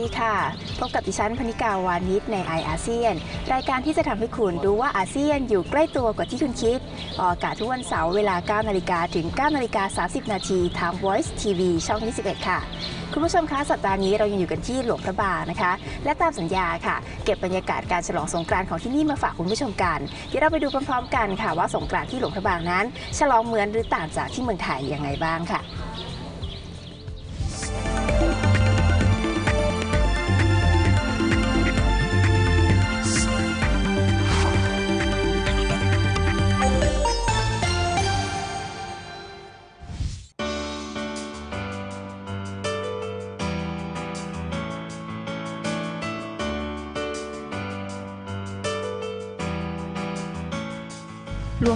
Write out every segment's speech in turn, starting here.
ดีค่ะ พบกับดิฉันพนิกาวานิชในไออาเซียน รายการที่จะทำให้คุณรู้ว่าอาเซียนอยู่ใกล้ตัวกว่าที่คุณคิด ออกอากาศทุกวันเสาร์เวลา 9 นาฬิกาถึง 9 นาฬิกา 30 นาทีทาง Voice TV ช่อง 21 ค่ะ คุณผู้ชมคะสัปดาห์นี้เรายังอยู่กันที่หลวงพระบางนะคะ และตามสัญญาค่ะ เก็บบรรยากาศการฉลองสงกรานต์ของที่นี่มาฝากคุณผู้ชมกัน เดี๋ยวเราไปดูพร้อมๆ กันค่ะว่าสงกรานต์ที่หลวงพระบางนั้น ฉลองเหมือนหรือต่างจากที่เมืองไทยยังไงบ้างค่ะ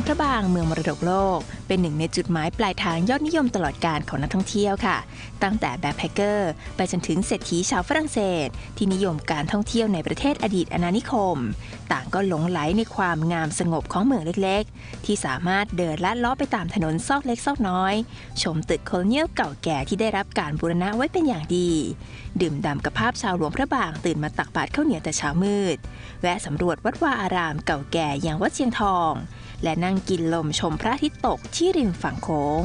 พระบางเมืองมรดกโลก เป็นหนึ่งในจุดหมายปลายทางยอดนิยมตลอดการของนักท่องเที่ยวค่ะ ตั้งแต่แบ็คแพคเกอร์ ไปจนถึงเศรษฐีชาวฝรั่งเศส ที่นิยมการท่องเที่ยวในประเทศอดีตอาณานิคม ต่างก็หลงไหลในความงามสงบของเมืองเล็กๆ ที่สามารถเดินลัดล้อไปตามถนนซอกเล็กซอกน้อย ชมตึกโคลเนียลเก่าแก่ที่ได้รับการบูรณะไว้เป็นอย่างดี ดื่มด่ำกับภาพชาวหลวงพระบางตื่นมาตักบาตรข้าวเหนียวแต่เช้ามืด แวะสำรวจวัดวาอารามเก่าแก่อย่างวัดเชียงทอง และนั่งกินลมชมพระอาทิตย์ตกที่ริมฝั่งโค้ง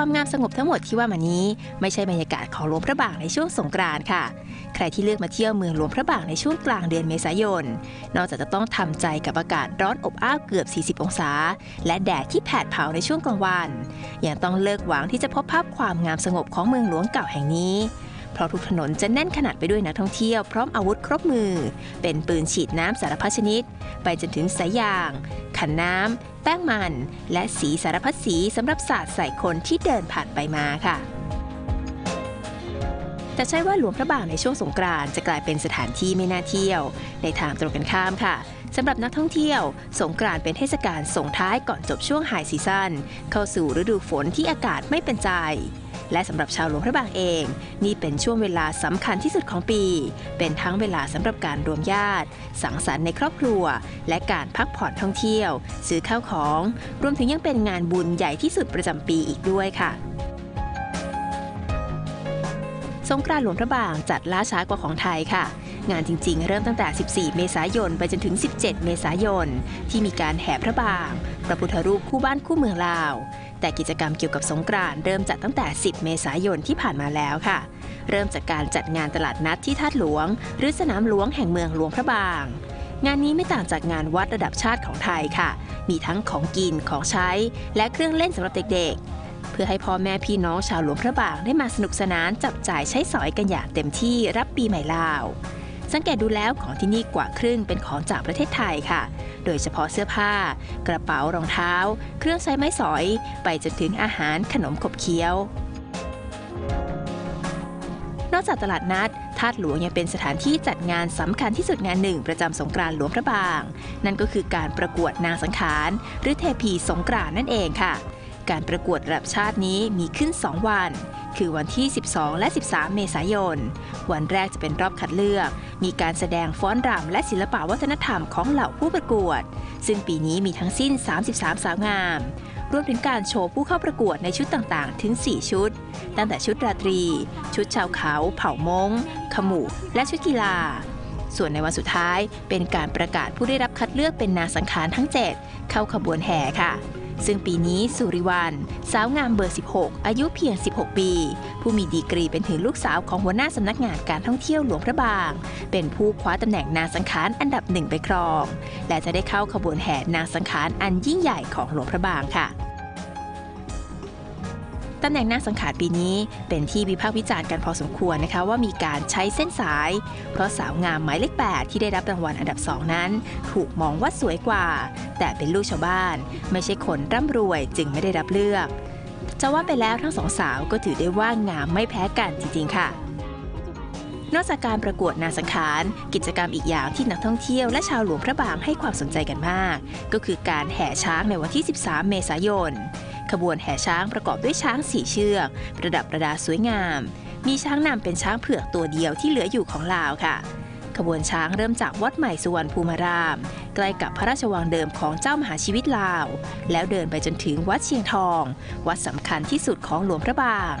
ความงามสงบทั้งหมดที่ว่ามานี้ ไม่ใช่บรรยากาศของหลวงพระบางในช่วงสงกรานต์ค่ะ ใครที่เลือกมาเที่ยวเมืองหลวงพระบางในช่วงกลางเดือนเมษายน นอกจากจะต้องทำใจกับอากาศร้อนอบอ้าวเกือบ 40 องศา และแดดที่แผดเผาในช่วงกลางวันยังต้องเลิกหวังที่จะพบภาพความงามสงบของเมืองหลวงเก่าแห่งนี้ เพราะทุกถนนจะแน่นขนาดไปด้วยนักท่องเที่ยวพร้อมอาวุธครบมือ เป็นปืนฉีดน้ำสารพัดชนิด ไปจนถึงสายยาง ขันน้ำ แป้งมัน และสีสารพัดสีสำหรับสาดใส่คนที่เดินผ่านไปมาค่ะแต่ใช่ว่าหลวงพระบางในช่วงสงกรานต์จะกลายเป็นสถานที่ไม่น่าเที่ยว ในทางตรงกันข้ามค่ะ สำหรับนักท่องเที่ยว สงกรานต์เป็นเทศกาลส่งท้ายก่อนจบช่วงไฮซีซั่นเข้าสู่ฤดูฝนที่อากาศไม่เป็นใจและสำหรับชาวหลวงพระบางเอง นี่เป็นช่วงเวลาสำคัญที่สุดของปี เป็นทั้งเวลาสำหรับการรวมญาติ สังสรรค์ในครอบครัว และการพักผ่อนท่องเที่ยว ซื้อข้าวของ รวมถึงยังเป็นงานบุญใหญ่ที่สุดประจำปีอีกด้วยค่ะ สงกรานต์หลวงพระบางจัดล่าช้ากว่าของไทยค่ะ งานจริงๆ เริ่มตั้งแต่ 14 เมษายน ไปจนถึง 17 เมษายน ที่มีการแห่พระบาง พระพุทธรูปคู่บ้านคู่เมืองลาว แต่กิจกรรมเกี่ยวกับสงกรานต์เริ่มจัดตั้งแต่ 10 เมษายนที่ผ่านมาแล้วค่ะ เริ่มจากการจัดงานตลาดนัดที่ท่าหลวง หรือสนามหลวงแห่งเมืองหลวงพระบาง งานนี้ไม่ต่างจากงานวัดระดับชาติของไทยค่ะ มีทั้งของกินของใช้ และเครื่องเล่นสำหรับเด็กๆ เพื่อให้พ่อแม่พี่น้องชาวหลวงพระบางได้มาสนุกสนานจับจ่ายใช้สอยกันอย่างเต็มที่รับปีใหม่ลาว สังเกตดูแล้วของที่นี่กว่าครึ่งเป็นของจากประเทศไทยค่ะ โดยเฉพาะเสื้อผ้า กระเป๋ารองเท้า เครื่องใช้ไม้สอย ไปจนถึงอาหารขนมขบเคี้ยวนอกจากตลาดนัดทาดหลวงยังเป็นสถานที่จัดงานสำคัญที่สุดงานหนึ่งประจำสงกรานต์หลวงพระบาง นั่นก็คือการประกวดนางสังขาร หรือเทพีสงกรานนั่นเองค่ะ การประกวดระดับชาตินี้มีขึ้น 2 วัน คือวันที่ 12 และ 13 เมษายน วันแรกจะเป็นรอบคัดเลือก มีการแสดงฟ้อนรำและศิลปวัฒนธรรมของเหล่าผู้ประกวด ซึ่งปีนี้มีทั้งสิ้น 33 สาวงามรวมถึงการโชว์ผู้เข้าประกวดในชุดต่างๆ ถึง 4 ชุด ตั้งแต่ชุดราตรี ชุดชาวเขา เผ่ามงขมุและชุดกีฬา ส่วนในวันสุดท้ายเป็นการประกาศผู้ได้รับคัดเลือกเป็นนางสังขารทั้ง 7 เข้าขบวนแห่ค่ะ ซึ่งปีนี้สุริวัน สาวงามเบอร์ 16 อายุเพียง 16 ปี ผู้มีดีกรีเป็นถึงลูกสาวของหัวหน้าสำนักงานการท่องเที่ยวหลวงพระบาง เป็นผู้คว้าตำแหน่งนางสังขารอันดับหนึ่งไปครอง และจะได้เข้าขบวนแห่นางสังขารอันยิ่งใหญ่ของหลวงพระบางค่ะ ตำแหน่งนางสังขารปีนี้เป็นที่วิพากษ์วิจารณ์กันพอสมควรนะคะว่ามีการใช้เส้นสาย เพราะสาวงามหมายเลข8ที่ได้รับรางวัลอันดับ2นั้น ถูกมองว่าสวยกว่า แต่เป็นลูกชาวบ้าน ไม่ใช่คนร่ำรวยจึงไม่ได้รับเลือกจะว่าไปแล้วทั้งสองสาวก็ถือได้ว่างามไม่แพ้กันจริง ๆ ค่ะนอกจากการประกวดนางสังขาร กิจกรรมอีกอย่างที่นักท่องเที่ยวและชาวหลวงพระบางให้ความสนใจกันมาก ก็คือการแห่ช้างในวันที่ 13 เมษายน ขบวนแห่ช้างประกอบด้วยช้างสี่เชือก ประดับประดาสวยงาม มีช้างนำเป็นช้างเผือกตัวเดียวที่เหลืออยู่ของลาวค่ะขขบวนช้างเริ่มจากวัดใหม่สุวรรณภูมิราม ใกล้กับพระราชวังเดิมของเจ้ามหาชีวิตลาว แล้วเดินไปจนถึงวัดเชียงทอง วัดสำคัญที่สุดของหลวงพระบาง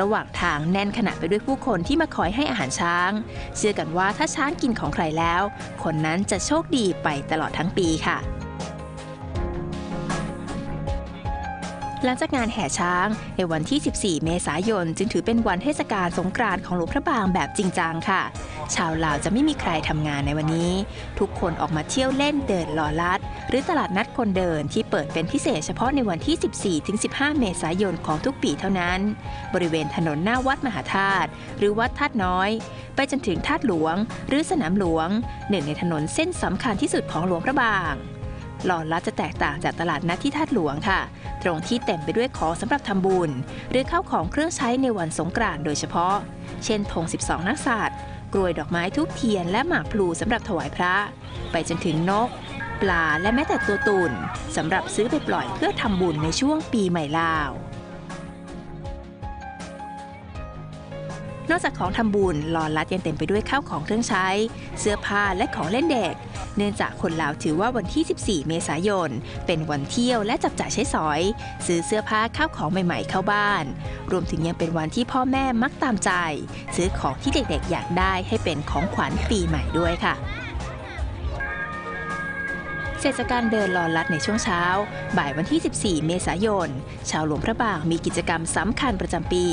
ระหว่างทางแน่นขนาดไปด้วยผู้คนที่มาคอยให้อาหารช้าง เชื่อกันว่าถ้าช้างกินของใครแล้ว คนนั้นจะโชคดีไปตลอดทั้งปีค่ะ หลังจากงานแห่ช้าง ในวันที่ 14 เมษายน จึงถือเป็นวันเทศกาลสงกรานต์ของหลวงพระบางแบบจริงจังค่ะ ชาวลาวจะไม่มีใครทำงานในวันนี้ ทุกคนออกมาเที่ยวเล่นเดินลอลัด หรือตลาดนัดคนเดินที่เปิดเป็นพิเศษเฉพาะในวันที่ 14-15 เมษายนของทุกปีเท่านั้น บริเวณถนนหน้าวัดมหาธาตุหรือวัดธาตุน้อย ไปจนถึงธาตุหลวง หรือสนามหลวง หนึ่งในถนนเส้นสำคัญที่สุดของหลวงพระบาง หลอลัดจะแตกต่างจากตลาดนัดที่ธาตุหลวงค่ะ ตรงที่เต็มไปด้วยของสำหรับทำบุญ หรือเข้าของเครื่องใช้ในวันสงกรานต์โดยเฉพาะ เช่นธง 12 นักษัตร์กรวยดอกไม้ทุกเทียนและหมากพลูสำหรับถวายพระ ไปจนถึงนก ปลาและแม้แต่ตัวตุ่นสำหรับซื้อไปปล่อยเพื่อทำบุญในช่วงปีใหม่ลาว นอกจากของทำบุญลอลัดยังเต็มไปด้วยข้าวของเครื่องใช้ เสื้อผ้าและของเล่นเด็ก เนื่องจากคนลาวถือว่าวันที่ 14 เมษายน เป็นวันเที่ยวและจับจ่ายใช้สอย ซื้อเสื้อผ้าข้าวของใหม่ๆเข้าบ้าน รวมถึงยังเป็นวันที่พ่อแม่มักตามใจ ซื้อของที่เด็กๆอยากได้ให้เป็นของขวัญปีใหม่ด้วยค่ะ เสร็จจากการเดินลอลัดในช่วงเช้า บ่ายวันที่ 14 เมษายน ชาวหลวงพระบางมีกิจกรรมสำคัญประจำปี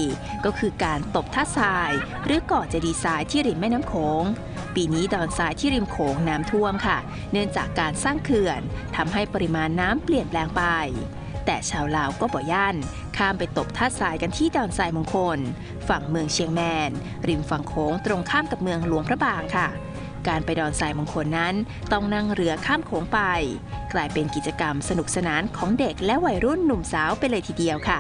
ก็คือการตบท่าทราย หรือก่อเจดีย์ทรายที่ริมแม่น้ำโขงปีนี้ดอนทรายที่ริมโขงน้ำท่วมค่ะ เนื่องจากการสร้างเขื่อนทำให้ปริมาณน้ำเปลี่ยนแปลงไปแต่ชาวลาวก็บ่ย่านข้ามไปตบท่าทรายกันที่ดอนทรายมงคล ฝั่งเมืองเชียงแมน ริมฝั่งโขงตรงข้ามกับเมืองหลวงพระบางค่ะ การไปดอนทรายมงคลนั้น ต้องนั่งเรือข้ามโขงไป กลายเป็นกิจกรรมสนุกสนานของเด็กและวัยรุ่นหนุ่มสาวไปเลยทีเดียวค่ะ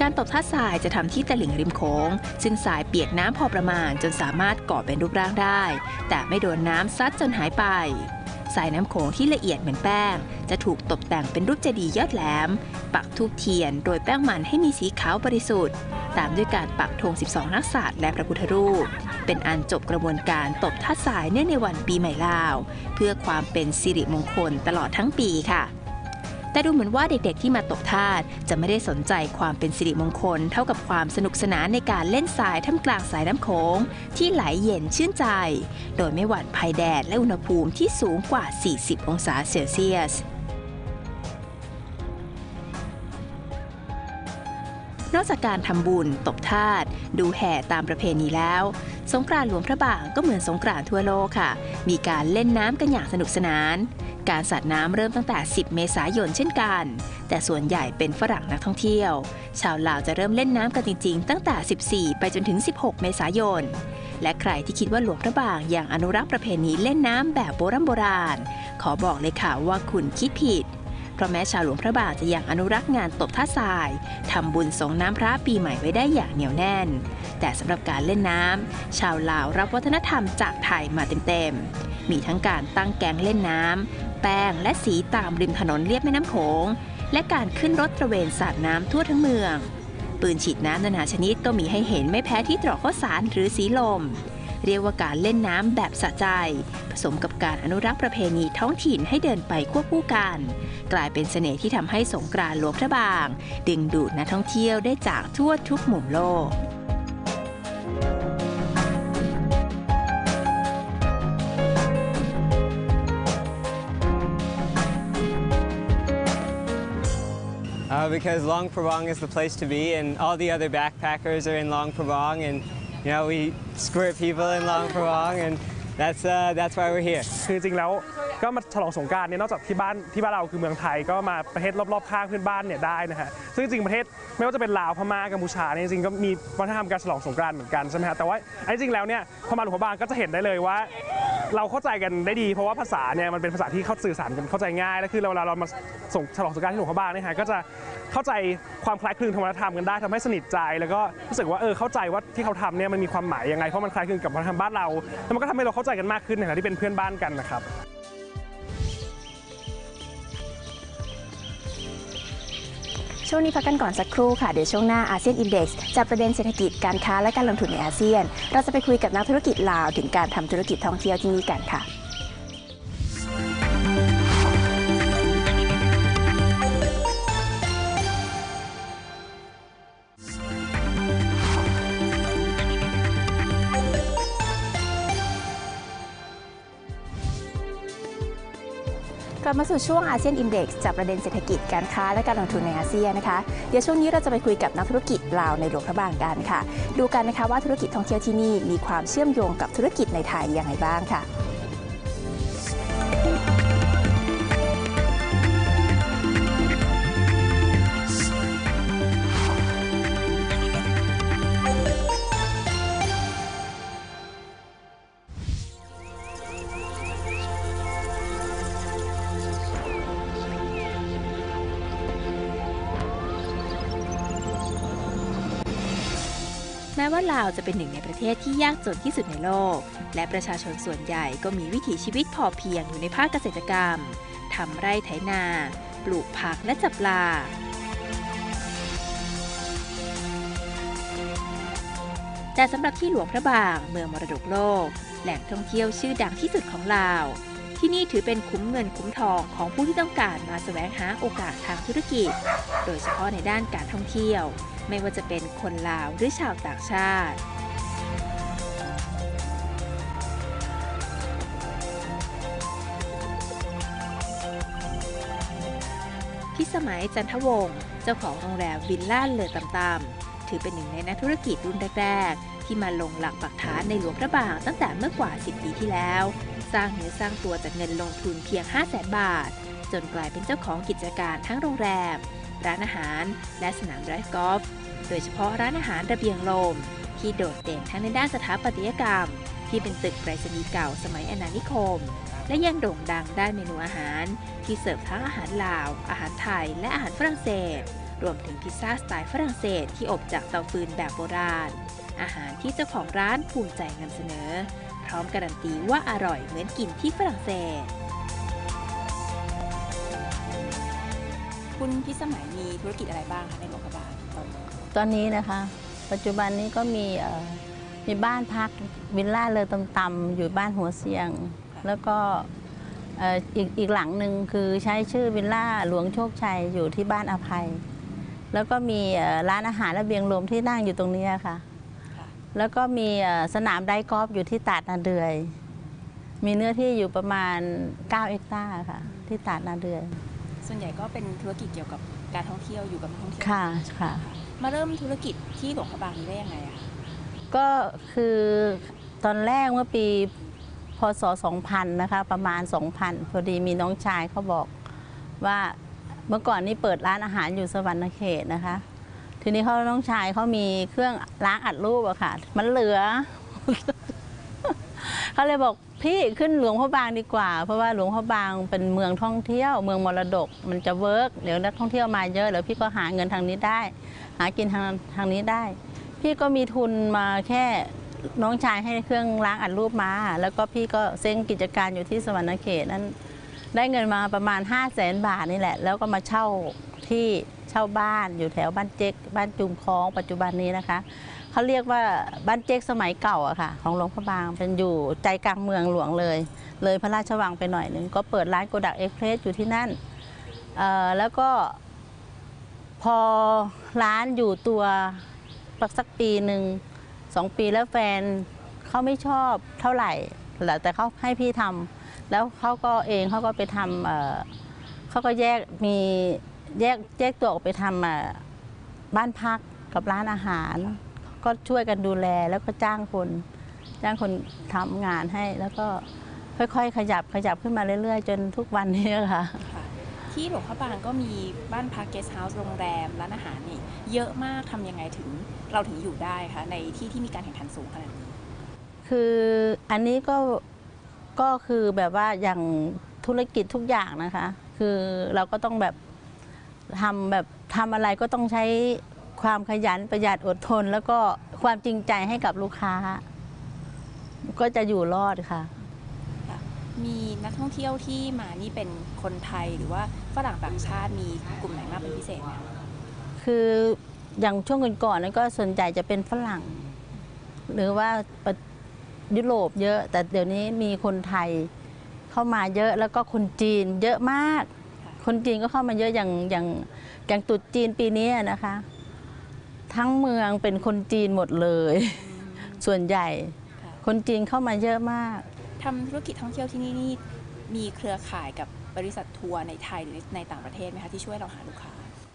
การตบท่าทรายจะทำที่ตลิ่งริมโขงซึ่งทรายเปียกน้ำพอประมาณจนสามารถก่อเป็นรูปร่างได้ แต่ไม่โดนน้ำซัดจนหายไป สายน้ำโขงที่ละเอียดเหมือนแป้ง จะถูกตกแต่งเป็นรูปเจดีย์ยอดแหลม ปักทูบเทียนโดยแป้งมันให้มีสีขาวบริสุทธิ์ ตามด้วยการปักธง 12 นักษัตริย์และพระพุทธรูป เป็นอันจบกระบวนการตบท่าสายเนื่องในวันปีใหม่ลาว เพื่อความเป็นสิริมงคลตลอดทั้งปีค่ะ แต่ดูเหมือนว่าเด็กๆที่มาตกทาสจะไม่ได้สนใจความเป็นสิริมงคล เท่ากับความสนุกสนานในการเล่นทรายท่ามกลางสายน้ำโขงที่ไหลเย็นชื่นใจ โดยไม่หวั่นภัยแดดและอุณหภูมิที่สูงกว่า 40 องศาเซลเซียสนอกจากการทำบุญ ตบทาสดูแห่ตามประเพณีแล้ว สงกรานต์หลวงพระบางก็เหมือนสงกรานต์ทั่วโลกค่ะ มีการเล่นน้ำกันอย่างสนุกสนาน การสัดน้ำเริ่มตั้งแต่ 10 เมษายนเช่นกัน แต่ส่วนใหญ่เป็นฝรั่งนักท่องเที่ยว ชาวลาวจะเริ่มเล่นน้ำกันจริง ๆ ตั้งแต่ 14 ไปจนถึง 16 เมษายน และใครที่คิดว่าหลวงพระบางยังอนุรักษ์ประเพณีเล่นน้ำแบบโบราณโบราณ ขอบอกเลยค่ะว่าคุณคิดผิดเพราะแม้ชาวหลวงพระบางจะยังอนุรักษ์งานตบท่าทรายทำบุญสงน้ำพระปีใหม่ไว้ได้อย่างเหนียวแน่น แต่สำหรับการเล่นน้ำชาวลาวรับวัฒนธรรมจากไทยมาเต็มๆ มีทั้งการตั้งแกงเล่นน้ำ แป้งและสีตามริมถนนเลียบแม่น้ำโขง และการขึ้นรถตระเวนสาดน้ำทั่วทั้งเมือง ปืนฉีดน้ำนานาชนิดก็มีให้เห็นไม่แพ้ที่ตรอกข้าวสารหรือสีลม เรียกว่าการเล่นน้ำแบบสะใจ ผสมกับการอนุรักษ์ประเพณีท้องถิ่นให้เดินไปควบคู่กัน กลายเป็นเสน่ห์ที่ทำให้สงกรานต์หลวงพระบาง ดึงดูดนักท่องเที่ยวได้จากทั่วทุกมุมโลก Uh, because Long Prabang is the place to be, and all the other backpackers are in Long Prabang, and you know we squirt people in Long Prabang, and that's uh, that's why we're here. คือจริงแล้วก็มาฉลองสงกรารเนี่ยนอกจากที่บ้านที่บ้านเราคือเมืองไทยก็มาประเทศรอบๆข้างเพื่อนบ้านเนี่ยได้นะฮะซึ่งจริงประเทศไม่ว่าจะเป็นลาวพม่ากัมพูชาเนี่ยจริงก็มีวัฒนธรรมการฉลองสงกรานต์เหมือนกันใช่ไหมฮะแต่ว่าอันจริงแล้วเนี่ยพอมาหลวงพระบางก็จะเห็นได้เลยว่า เราเข้าใจกันได้ดี เพราะว่าภาษาเนี่ยมันเป็นภาษาที่เข้าสื่อสารกันเข้าใจง่าย และคือเวลาเรามาส่งฉลองสงกรารที่หลวงพระบางเนี่ยฮะก็จะเข้าใจความคล้ายคลึงทางวัฒนธรรมกันได้ทำให้สนิทใจ แล้วก็รู้สึกว่าเออเข้าใจว่าที่เขาทำเนี่ยมันมีความหมายยังไงเพราะมันคล้ายคลึงกับวัฒนธรรมบ้านเราแล้วมันก็ทำให้เราเข้าใจกันมากขึ้นในฐานะที่เป็นเพื่อนบ้านกันนะครับ ช่วงนี้พักกันก่อนสักครู่ค่ะ เดี๋ยวช่วงหน้าอาเซียนอินเด็กซ์จับประเด็นเศรษฐกิจการค้าและการลงทุนในอาเซียน เราจะไปคุยกับนักธุรกิจลาวถึงการทำธุรกิจท่องเที่ยวที่นี่กันค่ะ ลับมาสู่ช่วงอาเซียนอินเด็กซ์จากประเด็นเศรษฐกิจการค้าและการลงทุนในอาเซียนนะคะ เดี๋ยวช่วงนี้เราจะไปคุยกับนักธุรกิจลาวในหลวงพระบางกันค่ะ ดูกันนะคะว่าธุรกิจท่องเที่ยวที่นี่มีความเชื่อมโยงกับธุรกิจในไทยอย่างไรบ้างค่ะ ว่าลาวจะเป็นหนึ่งในประเทศที่ยากจนที่สุดในโลก และประชาชนส่วนใหญ่ก็มีวิถีชีวิตพอเพียงอยู่ในภาคเกษตรกรรมทำไร่ไถนา ปลูกผักและจับปลาแต่สำหรับที่หลวงพระบาง เมืองมรดกโลก แหล่งท่องเที่ยวชื่อดังที่สุดของลาว ที่นี่ถือเป็นคุ้มเงินคุ้มทองของผู้ที่ต้องการมาแสวงหาโอกาสทางธุรกิจ โดยเฉพาะในด้านการท่องเที่ยว ไม่ว่าจะเป็นคนลาวหรือชาวต่างชาติพิสมัยจันทวงศ์เจ้าของโรงแรมวิลล่าเลอต่ำๆถือเป็นหนึ่งในนักธุรกิจรุ่นแรก ๆ ที่มาลงหลักปักฐานในหลวงพระบางตั้งแต่เมื่อกว่า 10 ปีที่แล้ว สร้างเนื้อสร้างตัวจากเงินลงทุนเพียง 5 0 0 0 0 0 บาท จนกลายเป็นเจ้าของกิจการทั้งโรงแรม ร้านอาหาร และสนามไดร์กอล์ฟ โดยเฉพาะร้านอาหารระเบียงลม ที่โดดเด่นทั้งในด้านสถาปัตยกรรม ที่เป็นตึกไปรษณีย์เก่าสมัยอาณานิคม และยังโด่งดังด้านเมนูอาหาร ที่เสิร์ฟทั้งอาหารลาว อาหารไทย และอาหารฝรั่งเศส รวมถึงพิซซ่าสไตล์ฝรั่งเศสที่อบจากเตาฟืนแบบโบราณ อาหารที่เจ้าของร้านภูมิใจนำเสนอ พร้อมการันตีว่าอร่อยเหมือนกินที่ฝรั่งเศส คุณพิสมัยมีธุรกิจอะไรบ้างคะในหลวงพระบางตอนนี้ตอนนี้นะคะ ปัจจุบันนี้ก็มีเอ่อมีบ้านพักวิลล่าเลอตำๆอยู่บ้านหัวเสียง แล้วก็เอ่ออีกอีกหลังหนึ่งคือใช้ชื่อวิลล่าหลวงโชคชัยอยู่ที่บ้านอภัย แล้วก็มีเอ่อร้านอาหารระเบียงลมที่นั่งอยู่ตรงนี้ค่ะ ค่ะแล้วก็มีเอ่อสนามไดกอล์ฟอยู่ที่ตาดนาเดือย มีเนื้อที่อยู่ประมาณ 9 เอกตาร์ค่ะ ที่ตาดนาเดือย ส่วนใหญ่ก็เป็นธุรกิจเกี่ยวกับการท่องเที่ยวอยู่กับนักท่องเที่ยวค่ะค่ะ มาเริ่มธุรกิจที่หลวงพระบางนี้ได้ยังไงอะคะก็คือตอนแรกเมื่อปีพศ 2000 นะคะประมาณ 2000 พอดีมีน้องชายเขาบอกว่าเมื่อก่อนนี่เปิดร้านอาหารอยู่สวรรณเขตนะคะ ทีนี้เขาน้องชายเขามีเครื่องล้างอัดรูปอะค่ะ มันเหลือ เขาเลยบอก พี่ขึ้นหลวงพระบางดีกว่า เพราะว่าหลวงพระบางเป็นเมืองท่องเที่ยว เมืองมรดกมันจะเวิร์กเดี๋ยวนักท่องเที่ยวมาเยอะแล้วพี่ก็หาเงินทางนี้ได้ หากินทางทางนี้ได้ พี่ก็มีทุนมาแค่น้องชายให้เครื่องล้างอัดรูปมา แล้วก็พี่ก็เซ้งกิจการอยู่ที่สวรรณเขตนั้น ได้เงินมาประมาณ 5 0 0แสนบาทนี่แหละ แล้วก็มาเช่าที่เช่าบ้านอยู่แถวบ้านเจ๊กบ้านจุมคลองปัจจุบันนี้นะคะ เขาเรียกว่าบ้านเจ๊กสมัยเก่าอะค่ะ ของหลวงพระบางเป็นอยู่ใจกลางเมืองหลวงเลย เลยพระราชวังไปหน่อยหนึ่งก็เปิดร้านโกดักเอ็กเพรสอยู่ที่นั่นแล้วก็พอร้านอยู่ตัวสักปีหนึ่งสองปีแล้วแฟนเขาไม่ชอบเท่าไหร่แต่เขาให้พี่ทำแล้วเขาก็เองเขาก็ไปทำเขาก็แยกมีแยกแยกตัวออกไปทำบ้านพักกับร้านอาหาร ก็ช่วยกันดูแลแล้วก็จ้างคน จ้างคนทำงานให้ แล้วก็ค่อยๆ ขยับขยับขึ้นมาเรื่อยๆ จนทุกวันนี้ค่ะค่ะ ที่หลวงพระบางก็มีบ้านพักเกสต์เฮาส์โรงแรมร้านอาหารนี่เยอะมากทำยังไงถึงเราถึงอยู่ได้คะในที่ที่มีการแข่งขันสูงขนาดนี้ คืออันนี้ก็ก็คือแบบว่าอย่างธุรกิจทุกอย่างนะคะ คือเราก็ต้องแบบทำแบบทำอะไรก็ต้องใช้ ความขยันประหยัดอดทน แล้วก็ความจริงใจให้กับลูกค้า ก็จะอยู่รอดค่ะ มีนักท่องเที่ยวที่มานี่เป็นคนไทยหรือว่าฝรั่งต่างชาติมีกลุ่มไหนมากเป็นพิเศษไหมคะคืออย่างช่วงก่อนๆนั้นก็ส่วนใหญ่จะเป็นฝรั่ง หรือว่าประยุโรปเยอะ แต่เดี๋ยวนี้มีคนไทยเข้ามาเยอะแล้วก็คนจีนเยอะมาก คนจีนก็เข้ามาเยอะอย่างอย่างอย่างตรุษจีนปีนี้นะคะ ทั้งเมืองเป็นคนจีนหมดเลย ส่วนใหญ่ค่ะคนจีนเข้ามาเยอะมาก ทำธุรกิจท่องเที่ยวที่นี่นี่มีเครือข่ายกับบริษัททัวร์ในไทยหรือในต่างประเทศไหมคะที่ช่วยเราหาลูกค้า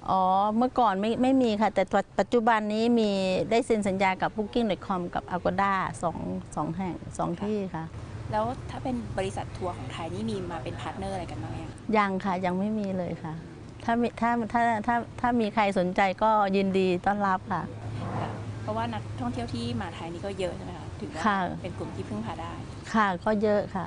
อ๋อ เมื่อก่อนไม่ไม่มีค่ะ แต่ปัจจุบันนี้มีได้เซ็นสัญญากับ Booking.com กับ Agoda สองสองแห่งสองที่ค่ะ แล้วถ้าเป็นบริษัททัวร์ของไทยนี่มีมาเป็นพาร์ทเนอร์อะไรกันบ้างไหมคะยังค่ะยังไม่มีเลยค่ะ ถ้ามีถ้าถ้าถ้าถ้ามีใครสนใจก็ยินดีต้อนรับค่ะค่ะ เพราะว่านักท่องเที่ยวที่มาไทยนี่ก็เยอะใช่ไหมคะถึงว่าค่ะ เป็นกลุ่มที่พึ่งพาได้ ค่ะก็เยอะค่ะ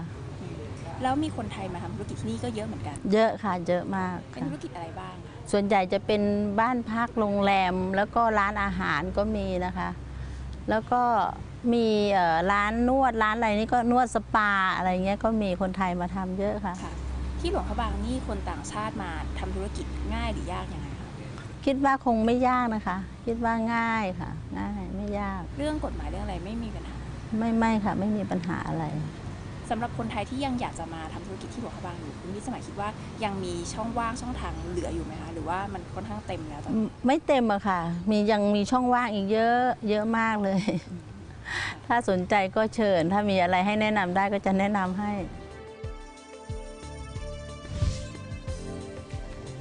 แล้วมีคนไทยมาทำธุรกิจที่นี่ก็เยอะเหมือนกัน เยอะค่ะเยอะมากเป็นค่ะธุรกิจอะไรบ้างคะส่วนใหญ่จะเป็นบ้านพักโรงแรมแล้วก็ร้านอาหารก็มีนะคะ แล้วก็มีเอ่อร้านนวดร้านอะไรนี่ก็นวดสปาอะไรเงี้ยก็มีคนไทยมาทำเยอะค่ะ ค่ะ ที่หลวงพระบางนี่คนต่างชาติมาทำธุรกิจง่ายหรือยากยังไงคะคิดว่าคงไม่ยากนะคะ คิดว่าง่ายค่ะ ง่ายไม่ยาก เรื่องกฎหมายเรื่องอะไรไม่มีปัญหา ไม่ไม่ค่ะ ไม่มีปัญหาอะไรสำหรับคนไทยที่ยังอยากจะมาทำธุรกิจที่หลวงพระบางอยู่คุณวิสมัยคิดว่ายังมีช่องว่างช่องทางเหลืออยู่ไหมคะหรือว่ามันค่อนข้างเต็มแล้วตอนนี้ไม่เต็มอะค่ะ มียังมีช่องว่างอีกเยอะเยอะมากเลยถ้าสนใจก็เชิญ ถ้ามีอะไรให้แนะนำได้ก็จะแนะนำให้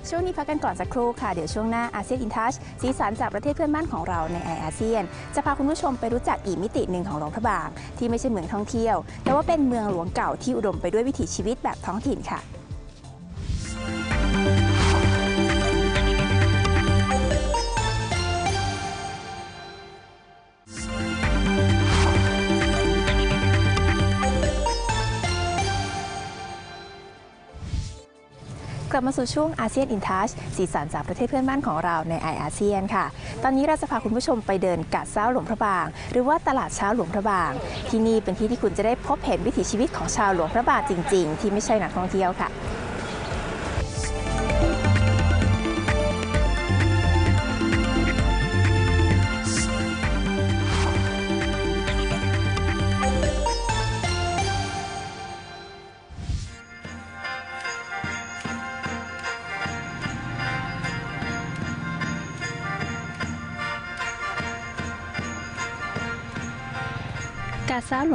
ช่วงนี้พักกันก่อนสักครู่ค่ะ เดี๋ยวช่วงหน้าอาเซียนอินทัชสีสันจากประเทศเพื่อนบ้านของเราในไออาเซียน จะพาคุณผู้ชมไปรู้จักอีกมิติหนึ่งของหลวงพระบาง ที่ไม่ใช่เมืองท่องเที่ยว แต่ว่าเป็นเมืองหลวงเก่าที่อุดมไปด้วยวิถีชีวิตแบบท้องถิ่นค่ะ ลับมาสู่ช่วงอาเซียนอินทัชสีสันจากประเทศเพื่อนบ้านของเราในไออาเซียนค่ะ ตอนนี้เราจะพาคุณผู้ชมไปเดินกัดเช้าหลวงพระบาง หรือว่าตลาดเช้าหลวงพระบาง ที่นี่เป็นที่ที่คุณจะได้พบเห็นวิถีชีวิตของชาวหลวงพระบางจริง ๆ ที่ไม่ใช่นักท่องเที่ยวค่ะ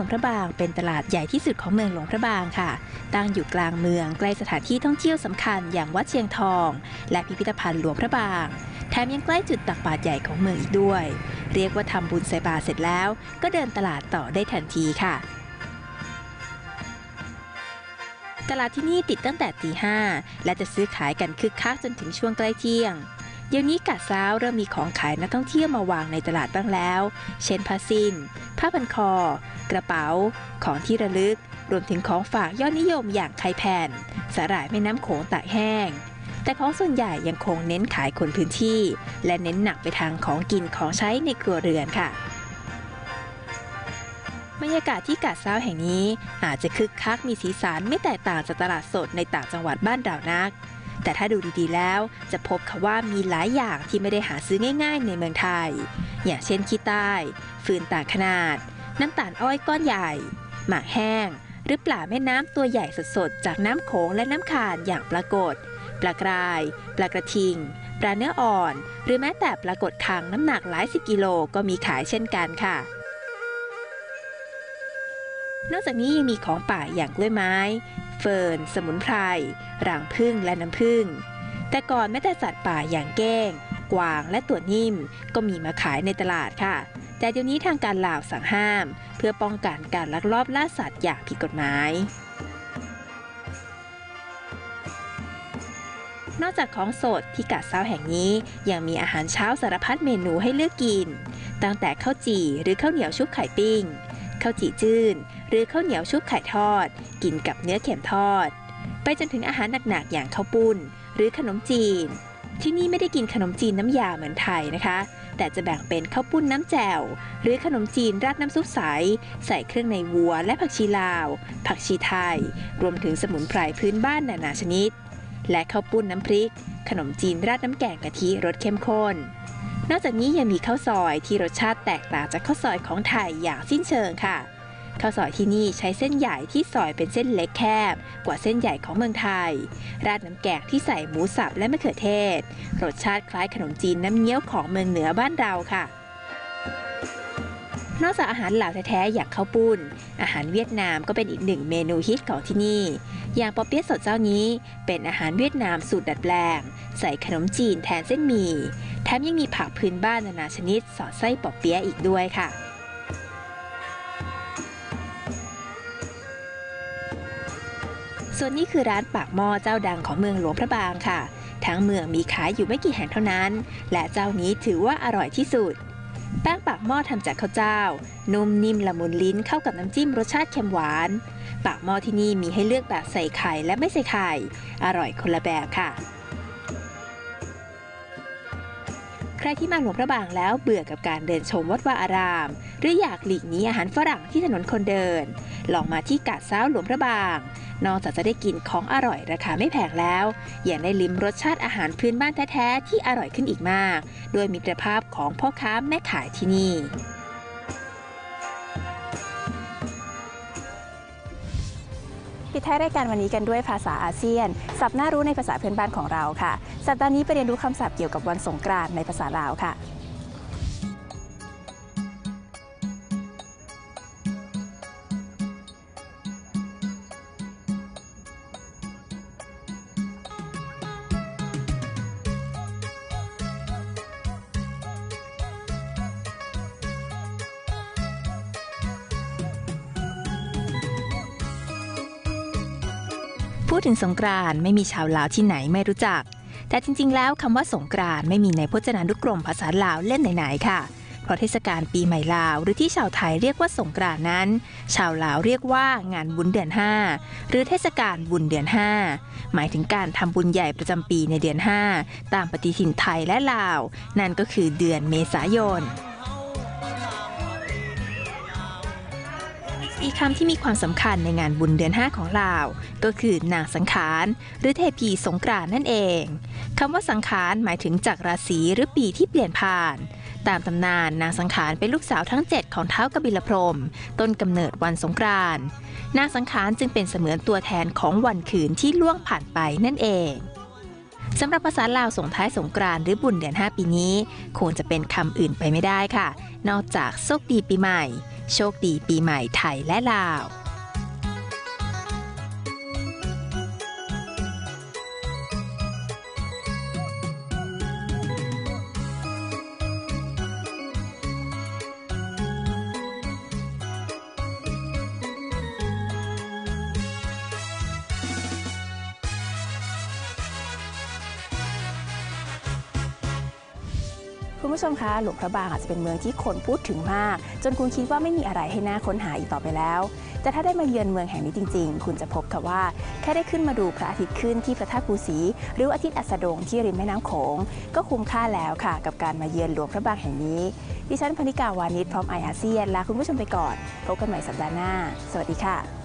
หลวงพระบาง เป็นตลาดใหญ่ที่สุดของเมืองหลวงพระบางค่ะ ตั้งอยู่กลางเมืองใกล้สถานที่ท่องเที่ยวสำคัญอย่างวัดเชียงทอง และพิพิธภัณฑ์หลวงพระบาง แถมยังใกล้จุดตักบาตรใหญ่ของเมืองอีกด้วย เรียกว่าทำบุญใส่บาตรเสร็จแล้ว ก็เดินตลาดต่อได้ทันทีค่ะตลาดที่นี่ติดตั้งแต่ตีห้าและจะซื้อขายกันคึกคักจนถึงช่วงใกล้เที่ยง เดี๋ยวนี้กาดซ้าวเริ่มมีของขายนักท่องเที่ยวมาวางในตลาดบ้างแล้ว เช่นผ้าสิ้น ผ้าพันคอ กระเป๋า ของที่ระลึก รวมถึงของฝากยอดนิยมอย่างไข่แผ่น สาหร่ายแม่น้ำโขงตากแห้ง แต่ของส่วนใหญ่ยังคงเน้นขายคนพื้นที่ และเน้นหนักไปทางของกินของใช้ในครัวเรือนค่ะบรรยากาศที่กาดซ้าวแห่งนี้อาจจะคึกคักมีสีสันไม่แตกต่างจากตลาดสดในต่างจังหวัดบ้านเรานัก แต่ถ้าดูดีๆแล้วจะพบค่ะว่ามีหลายอย่างที่ไม่ได้หาซื้อง่าย ๆ ในเมืองไทย อย่างเช่นขี้ใต้ ฟืนต่างขนาด น้ำตาลอ้อยก้อนใหญ่ หมากแห้ง หรือปลาแม่น้ำตัวใหญ่สดๆ จากน้ำโขงและน้ำขานอย่างปลากดปลากราย ปลากระทิง ปลาเนื้ออ่อน หรือแม้แต่ปลากดคังน้ำหนักหลายสิบกิโลก็มีขายเช่นกันค่ะ นอกจากนี้ยังมีของป่าอย่างกล้วยไม้ เฟิร์น สมุนไพรรังผึ้งและน้ำผึ้งแต่ก่อนแม้แต่สัตว์ป่าอย่างแก้ง กวางและตัวนิ่ม ก็มีมาขายในตลาดค่ะ แต่เดี๋ยวนี้ทางการลาวสั่งห้าม เพื่อป้องกันการลักลอบล่าสัตว์อย่างผิดกฎหมาย นอกจากของสดที่กาดเซ้าแห่งนี้ยังมีอาหารเช้าสารพัดเมนูให้เลือกกิน ตั้งแต่ข้าวจี่หรือข้าวเหนียวชุบไข่ปิ้งข้าวจี่จื้น หรือข้าวเหนียวชุบไข่ทอด กินกับเนื้อเค็มทอด ไปจนถึงอาหารหนักๆอย่างข้าวปุ้น หรือขนมจีน ที่นี่ไม่ได้กินขนมจีนน้ำยาเหมือนไทยนะคะ แต่จะแบ่งเป็นข้าวปุ้นน้ำแจ่วหรือขนมจีนราดน้ำซุปใส ใส่เครื่องในวัว และผักชีลาว ผักชีไทย รวมถึงสมุนไพรพื้นบ้านนานาชนิด และข้าวปุ้นน้ำพริก ขนมจีนราดน้ำแกงกะทิรสเข้มข้นนอกจากนี้ยังมีข้าวซอยที่รสชาติแตกต่างจากข้าวซอยของไทยอย่างสิ้นเชิงค่ะ ข้าวซอยที่นี่ใช้เส้นใหญ่ที่ซอยเป็นเส้นเล็กแคบ กว่าเส้นใหญ่ของเมืองไทย ราดน้ำแกงที่ใส่หมูสับและมะเขือเทศ รสชาติคล้ายขนมจีนน้ำเงี้ยวของเมืองเหนือบ้านเราค่ะนอกจากอาหารหลาวแท้ๆอย่างข้าวปุ้น อาหารเวียดนามก็เป็นอีกหนึ่งเมนูฮิตของที่นี่ อย่างปอเปี๊ยะสดเจ้านี้ เป็นอาหารเวียดนามสูตรดัดแปลง ใส่ขนมจีนแทนเส้นหมี่ แถมยังมีผักพื้นบ้านนานาชนิดสอดไส้ปอเปี๊ยะอีกด้วยค่ะ ส่วนนี้คือร้านปากหม้อเจ้าดังของเมืองหลวงพระบางค่ะ ทั้งเมืองมีขายอยู่ไม่กี่แห่งเท่านั้น และเจ้านี้ถือว่าอร่อยที่สุด แป้งปากหม้อทำจากข้าวเจ้า นุ่มนิ่มละมุนลิ้นเข้ากับน้ำจิ้มรสชาติเค็มหวาน ปากหม้อที่นี่มีให้เลือกแบบใส่ไข่และไม่ใส่ไข่ อร่อยคนละแบบค่ะ ใครที่มาหลวงพระบางแล้วเบื่อกับการเดินชมวัดวาอาราม หรืออยากหลีกหนีอาหารฝรั่งที่ถนนคนเดิน ลองมาที่กาดซ้าวหลวงพระบาง นอกจากจะได้กินของอร่อยราคาไม่แพงแล้ว ยังได้ลิ้มรสชาติอาหารพื้นบ้านแท้ๆที่อร่อยขึ้นอีกมาก โดยมิตรภาพของพ่อค้าแม่ขายที่นี่ ปิดท้ายรายการวันนี้กันด้วยภาษาอาเซียน สับน่ารู้ในภาษาเพื่อนบ้านของเราค่ะ สัปดาห์นี้ไปเรียนรู้คำศัพท์เกี่ยวกับวันสงกรานต์ในภาษาลาวค่ะ พูดถึงสงกรานไม่มีชาวลาวที่ไหนไม่รู้จัก แต่จริง ๆ แล้วคำว่าสงกรานไม่มีในพจนานุกรมภาษาลาวเล่มไหนๆค่ะ เพราะเทศกาลปีใหม่ลาว หรือที่ชาวไทยเรียกว่าสงกรานนั้น ชาวลาวเรียกว่างานบุญเดือน 5 หรือเทศกาลบุญเดือน 5 หมายถึงการทำบุญใหญ่ประจำปีในเดือน 5 ตามปฏิทินไทยและลาว นั่นก็คือเดือนเมษายน อีกคำที่มีความสำคัญในงานบุญเดือน 5 ของลาว ก็คือนางสังขารหรือเทพีสงกรานนั่นเองคำว่าสังขารหมายถึงจากราศีหรือปีที่เปลี่ยนผ่าน ตามตำนานนางสังขารเป็นลูกสาวทั้ง 7 ของเท้ากบิลพรม ต้นกำเนิดวันสงกรานนางสังขารจึงเป็นเสมือนตัวแทนของวันคืนที่ล่วงผ่านไปนั่นเองสำหรับภาษาลาวส่งท้ายสงกรานต์หรือบุญเดือน 5 ปีนี้คงจะเป็นคำอื่นไปไม่ได้ค่ะ นอกจากโชคดีปีใหม่ โชคดีปีใหม่ไทยและลาว ผู้ชมคะหลวงพระบางอาจจะเป็นเมืองที่คนพูดถึงมาก จนคุณคิดว่าไม่มีอะไรให้น่าค้นหาอีกต่อไปแล้ว แต่ถ้าได้มาเยือนเมืองแห่งนี้จริง ๆ คุณจะพบค่ะว่า แค่ได้ขึ้นมาดูพระอาทิตย์ขึ้นที่พระธาตุภูสีหรืออาทิตย์อัสดงที่ริมแม่น้ำโขงก็คุ้มค่าแล้วค่ะ กับการมาเยือนหลวงพระบางแห่งนี้ ดิฉันพนิกาวานิชพร้อมไออาเซียนลาคุณผู้ชมไปก่อนพบกันใหม่สัปดาห์หน้า สวัสดีค่ะ